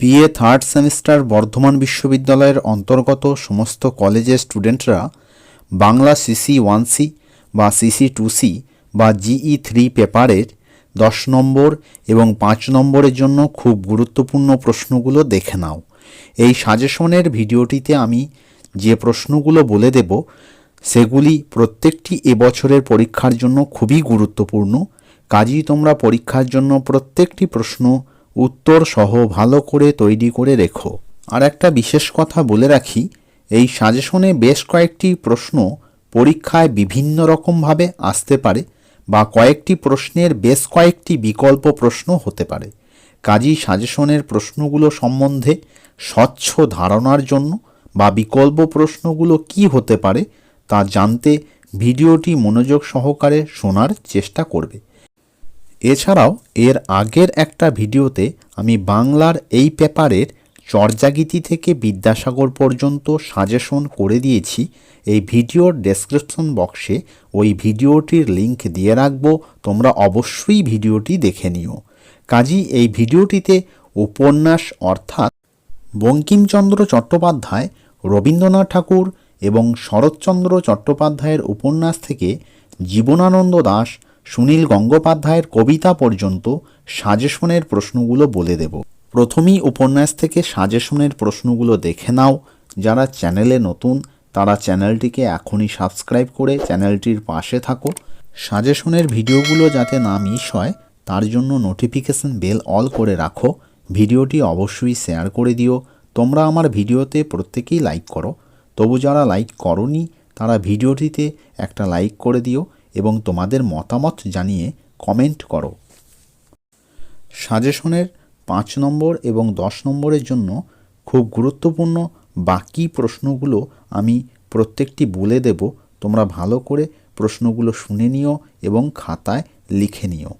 BA third semester Bardhaman বিশ্ববিদ্যালয়ের অন্তর্গত সমস্ত কলেজের স্টুডেন্টরা বাংলা সিসি ওয়ান সি বা সিসি টু সি বা জিই থ্রি পেপারের দশ নম্বর এবং পাঁচ নম্বরের জন্য খুব গুরুত্বপূর্ণ প্রশ্নগুলো দেখে নাও। এই সাজেশনের ভিডিওটিতে আমি যে প্রশ্নগুলো বলে দেব, সেগুলি প্রত্যেকটি এবছরের পরীক্ষার জন্য খুবই গুরুত্বপূর্ণ। কাজেই তোমরা পরীক্ষার জন্য প্রত্যেকটি প্রশ্ন উত্তর সহ ভালো করে তৈরি করে রেখো। আর একটা বিশেষ কথা বলে রাখি, এই সাজেশনে বেশ কয়েকটি প্রশ্ন পরীক্ষায় বিভিন্ন রকমভাবে আসতে পারে বা কয়েকটি প্রশ্নের বেশ কয়েকটি বিকল্প প্রশ্ন হতে পারে। কাজী সাজেশনের প্রশ্নগুলো সম্বন্ধে স্বচ্ছ ধারণার জন্য বা বিকল্প প্রশ্নগুলো কি হতে পারে তা জানতে ভিডিওটি মনোযোগ সহকারে শোনার চেষ্টা করবে। এছাড়াও এর আগের একটা ভিডিওতে আমি বাংলার এই পেপারের চর্যাগীতি থেকে বিদ্যাসাগর পর্যন্ত সাজেশন করে দিয়েছি। এই ভিডিওর ডেসক্রিপশন বক্সে ওই ভিডিওটির লিংক দিয়ে রাখব। তোমরা অবশ্যই ভিডিওটি দেখে নিও। কাজী, এই ভিডিওটিতে উপন্যাস অর্থাৎ বঙ্কিমচন্দ্র চট্টোপাধ্যায়, রবীন্দ্রনাথ ঠাকুর এবং শরৎচন্দ্র চট্টোপাধ্যায়ের উপন্যাস থেকে জীবনানন্দ দাশ সুনীল গঙ্গোপাধ্যায়ের কবিতা পর্যন্ত সাজেশনের প্রশ্নগুলো বলে দেব। প্রথমেই উপন্যাস থেকে সাজেশনের প্রশ্নগুলো দেখে নাও। যারা চ্যানেলে নতুন, তারা চ্যানেলটিকে এখনই সাবস্ক্রাইব করে চ্যানেলটির পাশে থাকো। সাজেশনের ভিডিওগুলো যাতে না মিস হয়, তার জন্য নোটিফিকেশন বেল অল করে রাখো। ভিডিওটি অবশ্যই শেয়ার করে দিও। তোমরা আমার ভিডিওতে প্রত্যেকেই লাইক করো। তবু যারা লাইক করনি, তারা ভিডিওটিতে একটা লাইক করে দিও। এবং তোমাদের মতামত জানিয়ে কমেন্ট করো। সাজেশনের পাঁচ নম্বর এবং দশ নম্বরের জন্য খুব গুরুত্বপূর্ণ বাকি প্রশ্নগুলো আমি প্রত্যেকটি বলে দেব। তোমরা ভালো করে প্রশ্নগুলো শুনে নিও এবং খাতায় লিখে নিও।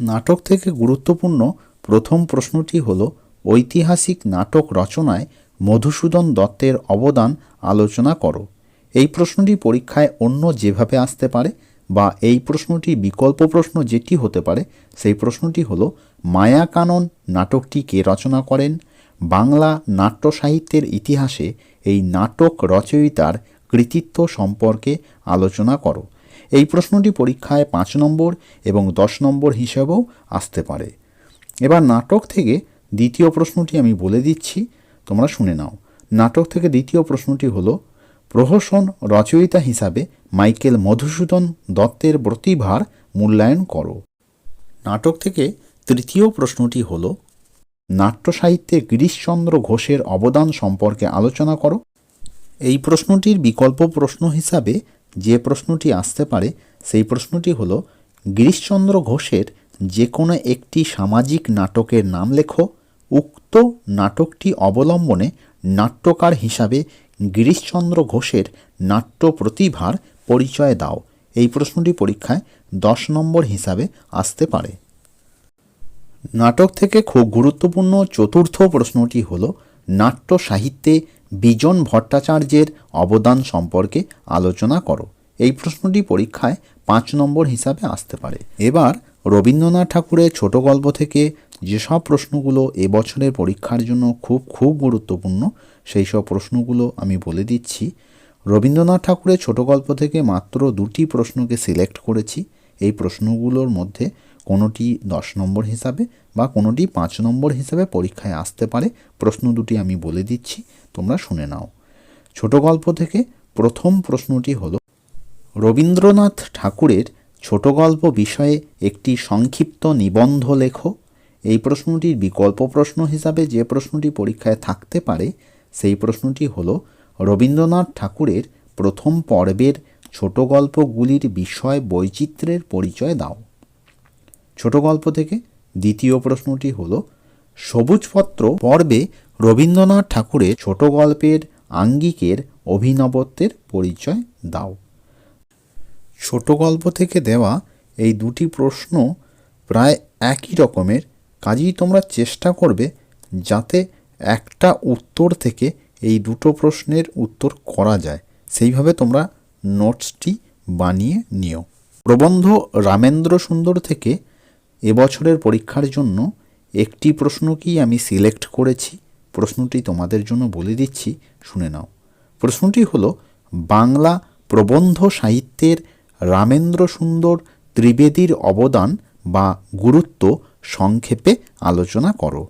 নাটক থেকে গুরুত্বপূর্ণ প্রথম প্রশ্নটি হল, ঐতিহাসিক নাটক রচনায় মধুসূদন দত্তের অবদান আলোচনা করো। এই প্রশ্নটি পরীক্ষায় অন্য যেভাবে আসতে পারে বা এই প্রশ্নটি বিকল্প প্রশ্ন যেটি হতে পারে, সেই প্রশ্নটি হলো, মায়াকানন নাটকটি কে রচনা করেন বাংলা নাট্য সাহিত্যের ইতিহাসে এই নাটক রচয়িতার কৃতিত্ব সম্পর্কে আলোচনা করো। এই প্রশ্নটি পরীক্ষায় পাঁচ নম্বর এবং দশ নম্বর হিসেবেও আসতে পারে। এবার নাটক থেকে দ্বিতীয় প্রশ্নটি আমি বলে দিচ্ছি, তোমরা শুনে নাও। নাটক থেকে দ্বিতীয় প্রশ্নটি হলো প্রহসন রচয়িতা হিসাবে মাইকেল মধুসূদন দত্তের প্রতিভার মূল্যায়ন করো। নাটক থেকে তৃতীয় প্রশ্নটি হল নাট্য সাহিত্যে গিরিশচন্দ্র ঘোষের অবদান সম্পর্কে আলোচনা করো। এই প্রশ্নটির বিকল্প প্রশ্ন হিসাবে যে প্রশ্নটি আসতে পারে, সেই প্রশ্নটি হল, গিরিশচন্দ্র ঘোষের যে কোনো একটি সামাজিক নাটকের নাম লেখো। উক্ত নাটকটি অবলম্বনে নাট্যকার হিসাবে গিরিশচন্দ্র ঘোষের নাট্য প্রতিভার পরিচয় দাও। এই প্রশ্নটি পরীক্ষায় দশ নম্বর হিসাবে আসতে পারে। নাটক থেকে খুব গুরুত্বপূর্ণ চতুর্থ প্রশ্নটি হল, নাট্য সাহিত্যে বিজন ভট্টাচার্যের অবদান সম্পর্কে আলোচনা করো। এই প্রশ্নটি পরীক্ষায় পাঁচ নম্বর হিসাবে আসতে পারে। এবার রবীন্দ্রনাথ ঠাকুরের ছোট গল্প থেকে যেসব প্রশ্নগুলো এবছরের পরীক্ষার জন্য খুব খুব গুরুত্বপূর্ণ, সেই সব প্রশ্নগুলো আমি বলে দিচ্ছি। রবীন্দ্রনাথ ঠাকুরের ছোট গল্প থেকে মাত্র দুটি প্রশ্নকে সিলেক্ট করেছি। এই প্রশ্নগুলোর মধ্যে কোনোটি দশ নম্বর হিসাবে বা কোনোটি পাঁচ নম্বর হিসাবে পরীক্ষায় আসতে পারে, প্রশ্ন দুটি আমি বলে দিচ্ছি, তোমরা শুনে নাও। ছোট গল্প থেকে প্রথম প্রশ্নটি হলো, রবীন্দ্রনাথ ঠাকুরের ছোট গল্প বিষয়ে একটি সংক্ষিপ্ত নিবন্ধ লেখো। এই প্রশ্নটির বিকল্প প্রশ্ন হিসাবে যে প্রশ্নটি পরীক্ষায় থাকতে পারে, সেই প্রশ্নটি হল, রবীন্দ্রনাথ ঠাকুরের প্রথম পর্বের ছোট গল্পগুলির বিষয় বৈচিত্র্যের পরিচয় দাও। ছোট গল্প থেকে দ্বিতীয় প্রশ্নটি হল, সবুজপত্র পর্বে রবীন্দ্রনাথ ঠাকুরের ছোট গল্পের আঙ্গিকের অভিনবত্বের পরিচয় দাও। ছোট গল্প থেকে দেওয়া এই দুটি প্রশ্ন প্রায় একই রকমের কাজেই তোমরা চেষ্টা করবে যাতে একটা উত্তর থেকে এই দুটো প্রশ্নের উত্তর করা যায়। সেইভাবে তোমরা নোটসটি বানিয়ে নিও। প্রবন্ধ রামেন্দ্র সুন্দর থেকে এবছরের পরীক্ষার জন্য একটি প্রশ্নকেই আমি সিলেক্ট করেছি? প্রশ্নটি তোমাদের জন্য বলে দিচ্ছি, শুনে নাও। প্রশ্নটি হলো, বাংলা প্রবন্ধ সাহিত্যের রামেন্দ্র সুন্দর ত্রিবেদীর অবদান বা গুরুত্ব সংক্ষেপে আলোচনা করো।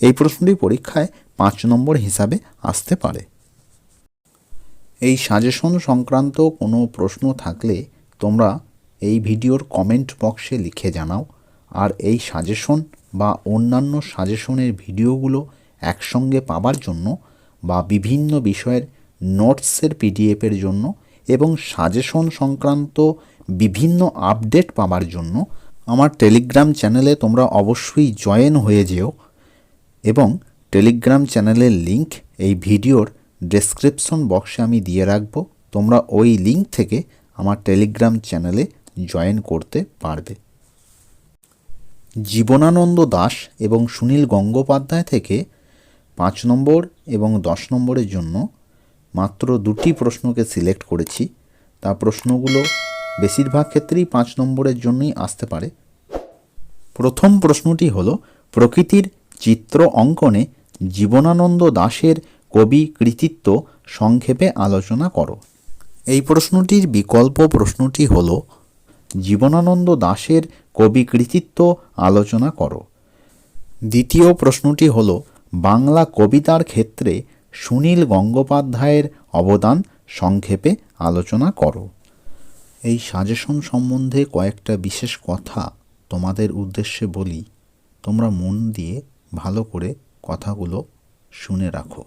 এই প্রশ্নটি পরীক্ষায় পাঁচ নম্বর হিসাবে আসতে পারে। এই সাজেশন সংক্রান্ত কোনো প্রশ্ন থাকলে তোমরা এই ভিডিওর কমেন্ট বক্সে লিখে জানাও আর এই সাজেশন বা অন্যান্য সাজেশনের ভিডিওগুলো একসঙ্গে পাবার জন্য বা বিভিন্ন বিষয়ের নোটসের পিডিএফের জন্য এবং সাজেশন সংক্রান্ত বিভিন্ন আপডেট পাবার জন্য আমার টেলিগ্রাম চ্যানেলে তোমরা অবশ্যই জয়েন হয়ে যেও এবং টেলিগ্রাম চ্যানেলের লিংক এই ভিডিওর ডেসক্রিপশন বক্সে আমি দিয়ে রাখব। তোমরা ওই লিংক থেকে আমার টেলিগ্রাম চ্যানেলে জয়েন করতে পারবে। জীবনানন্দ দাস এবং সুনীল গঙ্গোপাধ্যায় থেকে পাঁচ নম্বর এবং দশ নম্বরের জন্য মাত্র দুটি প্রশ্নকে সিলেক্ট করেছি। তা প্রশ্নগুলো বেশিরভাগ ক্ষেত্রেই পাঁচ নম্বরের জন্যই আসতে পারে। প্রথম প্রশ্নটি হল, প্রকৃতির চিত্র অঙ্কনে জীবনানন্দ দাশের কবি কৃতিত্ব সংক্ষেপে আলোচনা করো। এই প্রশ্নটির বিকল্প প্রশ্নটি হল, জীবনানন্দ দাশের কবি কৃতিত্ব আলোচনা করো। দ্বিতীয় প্রশ্নটি হল, বাংলা কবিতার ক্ষেত্রে সুনীল গঙ্গোপাধ্যায়ের অবদান সংক্ষেপে আলোচনা করো। এই সাজেশন সম্বন্ধে কয়েকটা বিশেষ কথা তোমাদের উদ্দেশ্যে বলি। তোমরা মন দিয়ে ভালো করে কথাগুলো শুনে রাখো।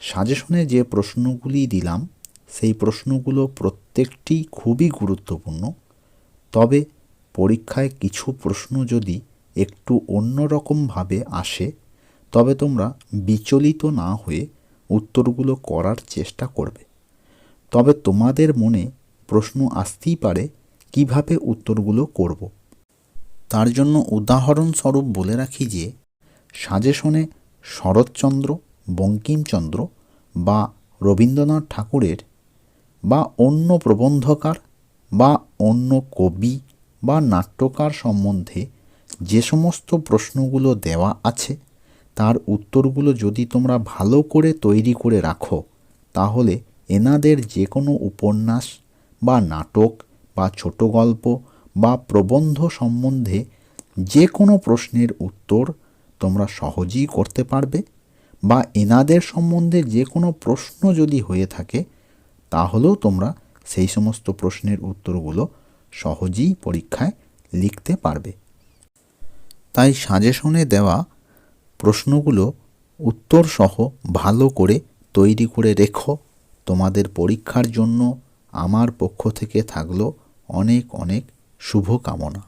সাজেশনে যে প্রশ্নগুলি দিলাম, সেই প্রশ্নগুলো প্রত্যেকটি খুবই গুরুত্বপূর্ণ। তবে পরীক্ষায় কিছু প্রশ্ন যদি একটু অন্যরকমভাবে আসে, তবে তোমরা বিচলিত না হয়ে উত্তরগুলো করার চেষ্টা করবে। তবে তোমাদের মনে প্রশ্ন আসতেই পারে, কীভাবে উত্তরগুলো করব? তার জন্য উদাহরণস্বরূপ বলে রাখি যে, সাজেশনে শরৎচন্দ্র, বঙ্কিমচন্দ্র বা রবীন্দ্রনাথ ঠাকুরের বা অন্য প্রবন্ধকার বা অন্য কবি বা নাট্যকার সম্বন্ধে যে সমস্ত প্রশ্নগুলো দেওয়া আছে, তার উত্তরগুলো যদি তোমরা ভালো করে তৈরি করে রাখো, তাহলে এনাদের যে কোনো উপন্যাস বা নাটক বা ছোট গল্প বা প্রবন্ধ সম্বন্ধে যে কোনো প্রশ্নের উত্তর তোমরা সহজেই করতে পারবে বা এনাদের সম্বন্ধে যে কোনো প্রশ্ন যদি হয়ে থাকে, তাহলেও তোমরা সেই সমস্ত প্রশ্নের উত্তরগুলো সহজেই পরীক্ষায় লিখতে পারবে। তাই সাজেশনে দেওয়া প্রশ্নগুলো উত্তরসহ ভালো করে তৈরি করে রেখো। তোমাদের পরীক্ষার জন্য আমার পক্ষ থেকে থাকল অনেক অনেক শুভকামনা।